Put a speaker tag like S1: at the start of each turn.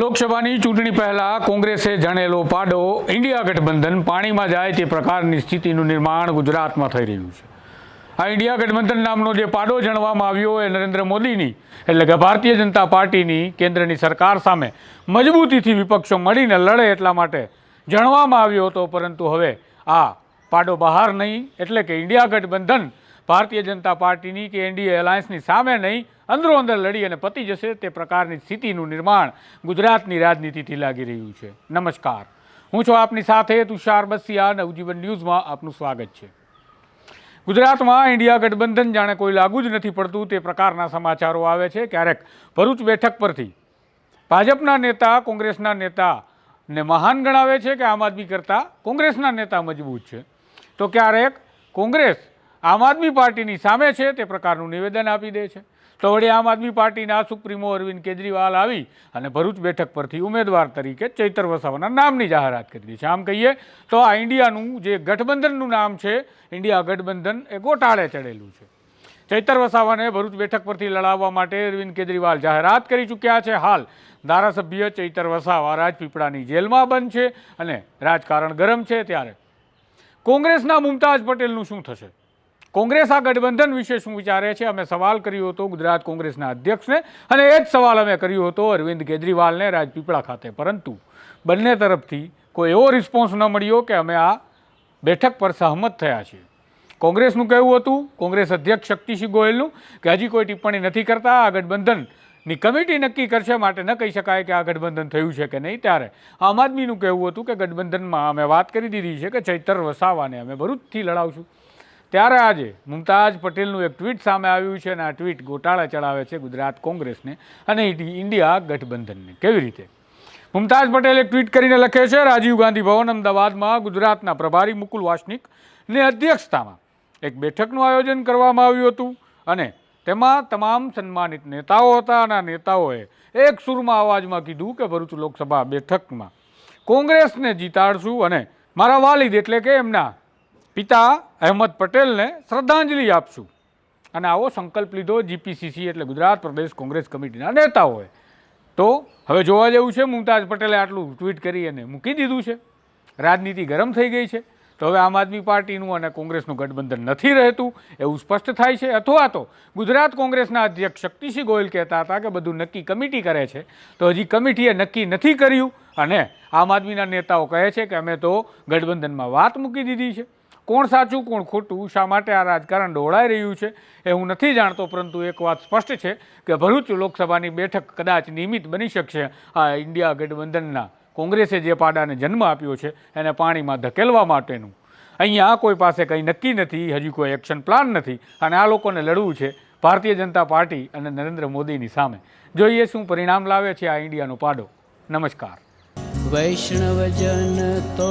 S1: લોકસભાની ચૂંટણી પહેલા કોંગ્રેસે જાણેલો પાડો ઇન્ડિયા ગઠબંધન પાણીમાં જાય તે પ્રકારની સ્થિતિનું નિર્માણ ગુજરાતમાં થઈ રહ્યું છે. આ ઇન્ડિયા ગઠબંધન નામનો જે પાડો જણવામાં આવ્યો એ નરેન્દ્ર મોદીની, એટલે કે ભારતીય જનતા પાર્ટીની કેન્દ્રની સરકાર સામે મજબૂતીથી વિપક્ષો મળીને લડે એટલા માટે જણવામાં આવ્યો હતો, પરંતુ હવે આ પાડો બહાર નહીં, એટલે કે ઇન્ડિયા ગઠબંધન ભારતીય જનતા પાર્ટીની કે એનડીએ એલાયન્સની સામે નહીં, અંદરો અંદર લડી અને પતી જશે તે પ્રકારની સ્થિતિનું નિર્માણ ગુજરાતની રાજનીતિથી લાગી રહ્યું છે. નમસ્કાર. હું છું આપની સાથે તુષાર બસિયા નવજીવન ન્યૂઝમાં આપનું સ્વાગત છે. ગુજરાતમાં ઇન્ડિયા ગઠબંધન જાણે કોઈ લાગુ જ નથી પડતું તે પ્રકારના સમાચારો આવે છે. ક્યારેક ભરૂચ બેઠક પરથી ભાજપના નેતા, કોંગ્રેસના નેતાને મહાન ગણાવે છે કે આમ આદમી કરતાં કોંગ્રેસના નેતા મજબૂત છે. તો ક્યારેક કોંગ્રેસ આમ આદમી પાર્ટીની સામે છે, તે પ્રકારનું નિવેદન આપી દે છે. તો વળી આમ આદમી પાર્ટીના સુપ્રીમો અરવિંદ કેજરીવાલ આવી અને ભરૂચ બેઠક પરથી ઉમેદવાર તરીકે ચૈતર વસાવાના નામની જાહેરાત કરી દીધી છે. આમ કહીએ તો આ ઇન્ડિયાનું જે ગઠબંધનનું નામ છે, ઇન્ડિયા ગઠબંધન એ ગોટાળે ચડેલું છે. ચૈતર વસાવાને ભરૂચ બેઠક પરથી લડાવવા માટે અરવિંદ કેજરીવાલ જાહેરાત કરી ચૂક્યા છે. હાલ ધારાસભ્ય ચૈતર વસાવા રાજપીપળાની જેલમાં બંધ છે અને રાજકારણ ગરમ છે ત્યારે કોંગ્રેસના મુમતાજ પટેલનું શું થશે? કોંગ્રેસ આ ગઠબંધન વિશે શું વિચારે છે? અમે સવાલ કર્યો હતો ગુજરાત કોંગ્રેસના અધ્યક્ષને અને એ જ સવાલ અમે કર્યો હતો અરવિંદ કેજરીવાલને રાજપીપળા ખાતે. પરંતુ બંને તરફથી કોઈ એવો રિસ્પોન્સ ન મળ્યો કે અમે આ બેઠક પર સહમત થયા છીએ. કોંગ્રેસનું કહેવું હતું, કોંગ્રેસ અધ્યક્ષ શક્તિસિંહ ગોયલનું, કે હજી કોઈ ટિપ્પણી નથી કરતા, આ ગઠબંધનની કમિટી નક્કી કરશે માટે ન કહી શકાય કે આ ગઠબંધન થયું છે કે નહીં. ત્યારે આમ આદમીનું કહેવું હતું કે ગઠબંધનમાં અમે વાત કરી દીધી છે કે ચૈતર વસાવાને અમે ભરૂચથી લડાવશું. ત્યારે આજે મુમતાજ પટેલનું એક ટ્વીટ સામે આવ્યું છે અને આ ટ્વીટ ગોટાળા ચડાવે છે ગુજરાત કોંગ્રેસને અને ઇન્ડિયા ગઠબંધનને. કેવી રીતે? મુમતાજ પટેલે ટ્વીટ કરીને લખે છે, રાજીવ ગાંધી ભવન અમદાવાદમાં ગુજરાતના પ્રભારી મુકુલ વાસનિકની અધ્યક્ષતામાં એક બેઠકનું આયોજન કરવામાં આવ્યું હતું અને તેમાં તમામ સન્માનિત નેતાઓ હતા અને નેતાઓએ એક સુરમાં અવાજમાં કીધું કે ભરૂચ લોકસભા બેઠકમાં કોંગ્રેસને જીતાડશું અને મારા વાલિદ એટલે કે એમના પિતા અહેમદ પટેલને શ્રદ્ધાંજલિ આપશું. અને આવો સંકલ્પ લીધો જીપીસીસી એટલે ગુજરાત પ્રદેશ કોંગ્રેસ કમિટીના નેતાઓએ. તો હવે જોવા જેવું છે, મુમતાજ પટેલે આટલું ટ્વીટ કરી અને મૂકી દીધું છે. રાજનીતિ ગરમ થઈ ગઈ છે. તો હવે આમ આદમી પાર્ટીનું અને કોંગ્રેસનું ગઠબંધન નથી રહેતું, એવું સ્પષ્ટ થાય છે. અથવા તો ગુજરાત કોંગ્રેસના અધ્યક્ષ શક્તિસિંહ ગોયલ કહેતા હતા કે બધું નક્કી કમિટી કરે છે. તો હજી કમિટીએ નક્કી નથી કર્યું. અને આમ આદમીના નેતાઓ કહે છે કે અમે તો ગઠબંધનમાં વાત મૂકી દીધી છે. કોણ સાચું, કોણ ખોટું, શા માટે આ રાજકારણ ડોળાઈ રહ્યું છે એ હું નથી જાણતો, પરંતુ એક વાત સ્પષ્ટ છે કે ભરૂચ લોકસભાની બેઠક કદાચ નિયમિત બની શકશે. આ ઇન્ડિયા ગઠબંધનના કોંગ્રેસે જે પાડાને જન્મ આપ્યો છે, એને પાણીમાં ધકેલવા માટેનું. અહીંયા કોઈ પાસે કંઈ નક્કી નથી, હજી કોઈ એક્શન પ્લાન નથી, અને આ લોકોને લડવું છે ભારતીય જનતા પાર્ટી અને નરેન્દ્ર મોદીની સામે. જોઈએ શું પરિણામ લાવે છે આ ઇન્ડિયાનો પાડો. નમસ્કાર.
S2: વૈષ્ણવજન તો